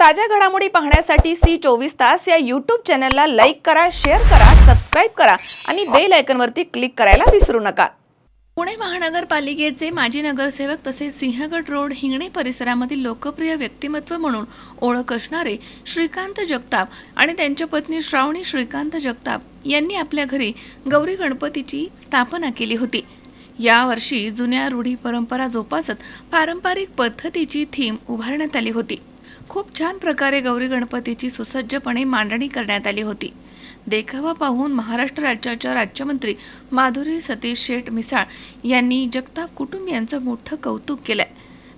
ताज्या घडामोडी पाहण्यासाठी सी चोवीस तास या यूट्यूब चॅनलला लाईक करा शेअर करा सबस्क्राईब करा आणि बेल आयकनवरती क्लिक करायला विसरू नका. पुणे महानगरपालिकेचे माजी नगरसेवक तसेच सिंहगड रोड हिंगणे परिसरामधील लोकप्रिय व्यक्तिमत्व म्हणून ओळख असणारे श्रीकांत जगताप आणि त्यांच्या पत्नी श्रावणी श्रीकांत जगताप यांनी आपल्या घरी गौरी गणपतीची स्थापना केली होती. यावर्षी जुन्या रूढी परंपरा जोपासत पारंपरिक पद्धतीची थीम उभारण्यात आली होती. खूप छान प्रकारे गौरी गणपतीची सुसज्जपणे मांडणी करण्यात आली होती. देखावा पाहून महाराष्ट्र राज्याच्या राज्यमंत्री माधुरी सतीश शेठ मिसाळ यांनी जगताप कुटुंबियांचं मोठं कौतुक केलंय.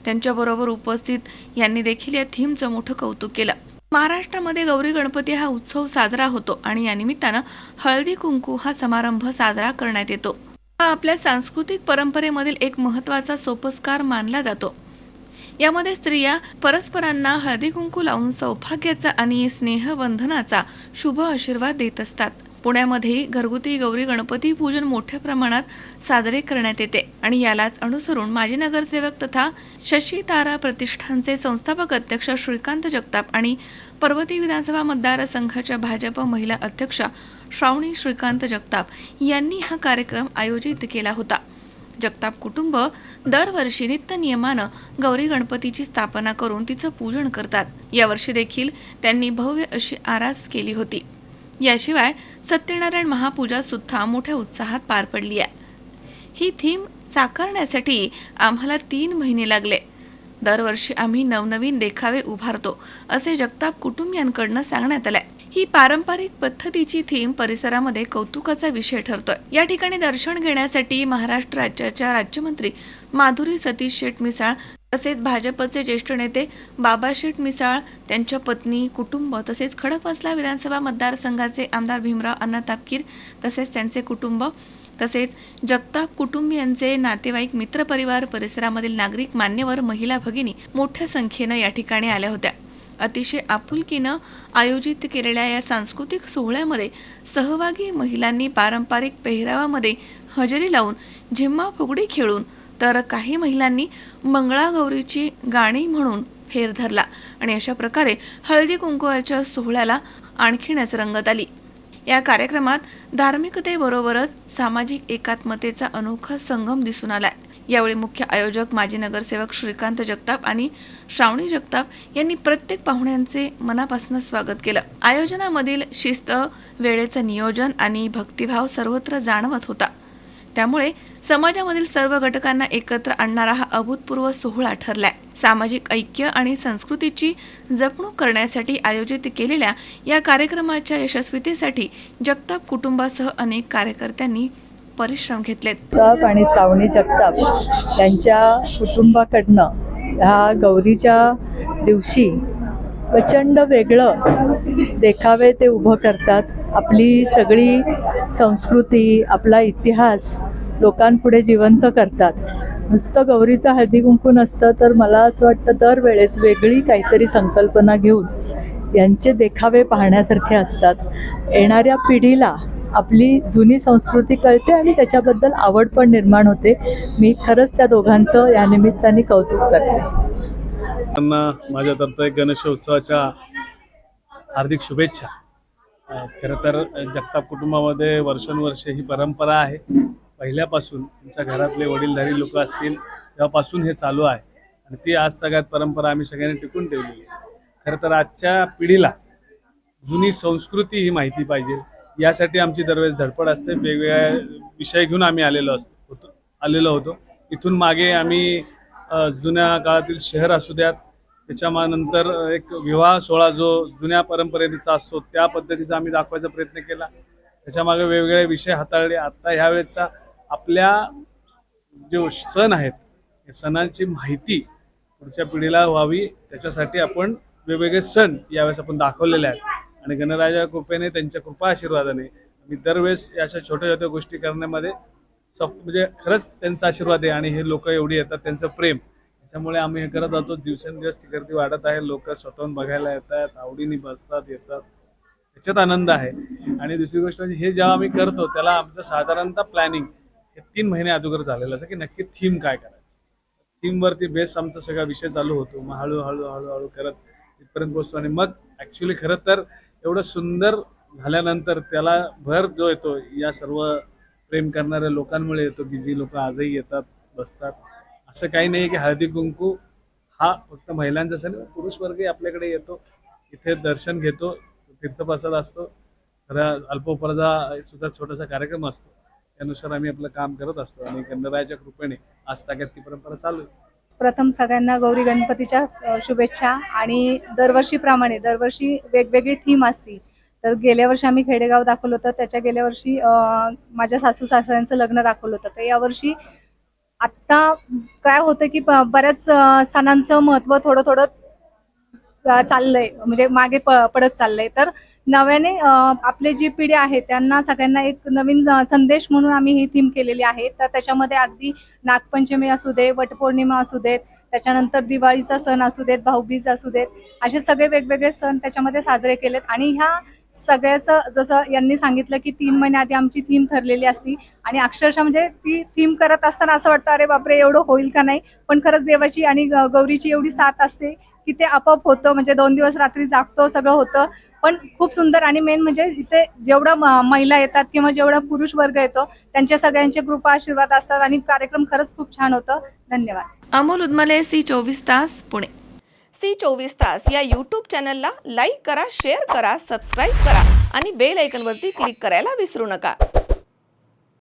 त्यांच्याबरोबर उपस्थित यांनी देखील या थीमचं मोठं कौतुक केलं. महाराष्ट्रामध्ये गौरी गणपती हा उत्सव साजरा होतो आणि या निमित्तानं हळदी कुंकू हा समारंभ साजरा करण्यात येतो. हा आपल्या सांस्कृतिक परंपरेमधील एक महत्त्वाचा सोपस्कार मानला जातो. यामध्ये स्त्रिया परस्परांना हळदी कुंकू लावून सौभाग्याचा आणि स्नेहबंधनाचा शुभ आशीर्वाद देत असतात. पुण्यामध्ये घरगुती गौरी गणपती पूजन मोठ्या प्रमाणात साजरे करण्यात येते आणि यालाच अनुसरून माजी नगरसेवक तथा शशी तारा प्रतिष्ठानचे संस्थापक अध्यक्ष श्रीकांत जगताप आणि पर्वती विधानसभा मतदारसंघाच्या भाजप महिला अध्यक्षा श्रावणी श्रीकांत जगताप यांनी हा कार्यक्रम आयोजित केला होता. जगताप कुटुंब दरवर्षी नित्य नियमानं गौरी गणपतीची स्थापना करून तिचं पूजन करतात. यावर्षी देखील त्यांनी भव्य अशी आरास केली होती. याशिवाय सत्यनारायण महापूजा सुद्धा मोठ्या उत्साहात पार पडली आहे. ही थीम साकारण्यासाठी आम्हाला तीन महिने लागले. दरवर्षी आम्ही नवनवीन देखावे उभारतो असे जगताप कुटुंबियांकडनं सांगण्यात आलंय. ही पारंपरिक पद्धतीची थीम परिसरामध्ये कौतुकाचा विषय ठरतोय. या ठिकाणी दर्शन घेण्यासाठी महाराष्ट्र राज्याच्या राज्यमंत्री माधुरी सतीश शेठ मिसाळ तसेच भाजपचे ज्येष्ठ नेते बाबा शेठ मिसाळ त्यांच्या पत्नी कुटुंब तसेच खडकवासला विधानसभा मतदारसंघाचे आमदार भीमराव अण्णा तापकीर तसेच त्यांचे कुटुंब तसेच जगताप कुटुंबियांचे नातेवाईक मित्रपरिवार परिसरामधील नागरिक मान्यवर महिला भगिनी मोठ्या संख्येनं या ठिकाणी आल्या होत्या. अतिशय आपुलकीनं आयोजित केलेल्या या सांस्कृतिक सोहळ्यामध्ये सहभागी महिलांनी पारंपरिक पेहरावामध्ये हजेरी लावून झिम्मा फुगडी खेळून तर काही महिलांनी मंगळागौरीची गाणी म्हणून फेर धरला आणि अशा प्रकारे हळदी कुंकवाच्या सोहळ्याला आणखीनच रंगत आली. या कार्यक्रमात धार्मिकतेबरोबरच सामाजिक एकात्मतेचा अनोखा संगम दिसून आलाय. यावेळी मुख्य आयोजक माजी नगरसेवक श्रीकांत जगताप आणि श्रावणी जगताप यांनी प्रत्येक पाहुण्यांचे मनापासून स्वागत केलं. आयोजनामधील शिस्त वेळेचं नियोजन आणि भक्तिभाव सर्वत्र जाणवत होता. त्यामुळे समाजामधील सर्व घटकांना एकत्र आणणारा हा अभूतपूर्व सोहळा ठरलाय. सामाजिक ऐक्य आणि संस्कृतीची जपणूक करण्यासाठी आयोजित केलेल्या या कार्यक्रमाच्या यशस्वीतेसाठी जगताप कुटुंबासह अनेक कार्यकर्त्यांनी परिश्रम घेतलेत. जगताप आणि सावणी जगताप यांच्या कुटुंबाकडनं ह्या गौरीच्या दिवशी प्रचंड वेगळं देखावे ते उभं करतात. आपली सगळी संस्कृती आपला इतिहास लोकांपुढे जिवंत करतात. नुसतं गौरीचं हळदी कुंकू नसतं तर मला असं वाटतं दरवेळेस वेगळी काहीतरी संकल्पना घेऊन यांचे देखावे पाहण्यासारखे असतात. येणाऱ्या पिढीला आपली जुनी संस्कृती कळते आणि त्याच्याबद्दल आवड पण निर्माण होते. मी खरंच त्या दोघांचं या निमित्ताने कौतुक करते. त्यांना माझ्यातर्फे गणेशोत्सवाच्या हार्दिक शुभेच्छा. खरं तर जगताप कुटुंबामध्ये वर्षानुवर्षे ही परंपरा आहे. पहिल्यापासून तुमच्या घरातले वडीलधारी लोक असतील तेव्हापासून हे चालू आहे. आणि ती आज तगात परंपरा आम्ही सगळ्यांनी टिकून ठेवलेली आहे. खरं तर आजच्या पिढीला जुनी संस्कृती ही माहिती पाहिजे. यासाठी आमची दरवेळेस धडपड असते. वेगवेगळ्या विषय घेऊन आम्ही आलेलो असतो. होतो. आलेलो होतो. इथून मागे आम्ही जुन्या काळातील शहर असू द्यात त्याच्यानंतर एक विवाह सोहळा जो जुन्या परंपरेचा असतो त्या पद्धतीचा आम्ही दाखवायचा प्रयत्न केला. त्याच्यामागे वेगवेगळे विषय हाताळले. आता ह्यावेळेसचा आपल्या जो सण आहेत या सणांची माहिती पुढच्या पिढीला व्हावी. त्याच्यासाठी आपण वेगवेगळे सण यावेळेस आपण दाखवलेले आहेत. आणि गणराजा कृपेने त्यांच्या कृपा आशीर्वादाने मी दरवेळेस या अशा छोट्या छोट्या गोष्टी करण्यामध्ये सफ म्हणजे खरंच त्यांचा आशीर्वाद आहे आणि हे लोक एवढी येतात त्यांचं प्रेम. त्याच्यामुळे आम्ही हे करत राहतो दिवसेंदिवस ती गर्दी वाढत आहे लोक स्वतःहून बघायला येतात आवडीने बसतात येतात. त्याच्यात आनंद आहे. आणि दुसरी गोष्ट म्हणजे हे जेव्हा आम्ही करतो त्याला आमचं साधारणतः प्लॅनिंग हे तीन महिने अगोदर झालेलं असं की नक्की थीम काय करायचं. थीमवरती बेस आमचा सगळा विषय चालू होतो. मग हळूहळू हळूहळू करत इथपर्यंत पोचतो आणि मग ॲक्च्युली खरं तर एवढं सुंदर झाल्यानंतर त्याला भर जो येतो या सर्व प्रेम करणाऱ्या लोकांमुळे येतो की जी लोक आजही येतात बसतात. असं काही नाही की हळदी कुंकू हा फक्त महिलांचा सण पुरुष वर्गही आपल्याकडे येतो इथे दर्शन घेतो तीर्थप्रसाद असतो. खरा अल्पोपराचा सुद्धा छोटासा कार्यक्रम असतो. त्यानुसार आम्ही आपलं काम करत असतो आणि गणरायाच्या कृपेने आज ताक्यात ती परंपरा चालू आहे. प्रथम सगळ्यांना गौरी गणपतीच्या शुभेच्छा. आणि दरवर्षीप्रमाणे दरवर्षी वेगवेगळी थीम असती. तर गेल्या वर्षी आम्ही खेडेगाव दाखवलं होतं. त्याच्या गेल्या वर्षी माझ्या सासू सासऱ्यांचं लग्न दाखवलं होतं. तर यावर्षी आत्ता काय होतं की बऱ्याच सणांचं महत्त्व थोडं थोडं चाललंय. म्हणजे मागे पडत चाललंय. तर नव्याने आपले आपली जी पिढी आहे त्यांना सगळ्यांना एक नवीन संदेश म्हणून आम्ही ही थीम केलेली आहे. तर त्याच्यामध्ये अगदी नागपंचमी असू दे वटपौर्णिमा असू देत त्याच्यानंतर दिवाळीचा सण असू देत भाऊबीज असू देत असे सगळे वेगवेगळे सण त्याच्यामध्ये साजरे केलेत. आणि ह्या सगळ्याचं जसं यांनी सांगितलं की तीन महिने आधी आमची थीम ठरलेली असती. आणि अक्षरशः म्हणजे ती थीम करत असताना असं वाटतं अरे बापरे एवढं होईल का नाही? पण खरंच देवाची आणि गौरीची एवढी साथ असते की ते आपोआप होतं. म्हणजे दोन दिवस रात्री जागतो सगळं होतं. पण खूप सुंदर आणि मेन म्हणजे इथे जेवढा महिला येतात किंवा जेवढा पुरुष वर्ग येतो त्यांच्या सगळ्यांचे कृपा आशीर्वाद असतात आणि कार्यक्रम खरंच खूप छान होतं. धन्यवाद. अमोल उदमले सी चोवीस तास पुणे. सी चोवीस तास या यूट्यूब चॅनलला लाईक करा शेअर करा सबस्क्राईब करा आणि बेल ऐकनवरती क्लिक करायला विसरू नका.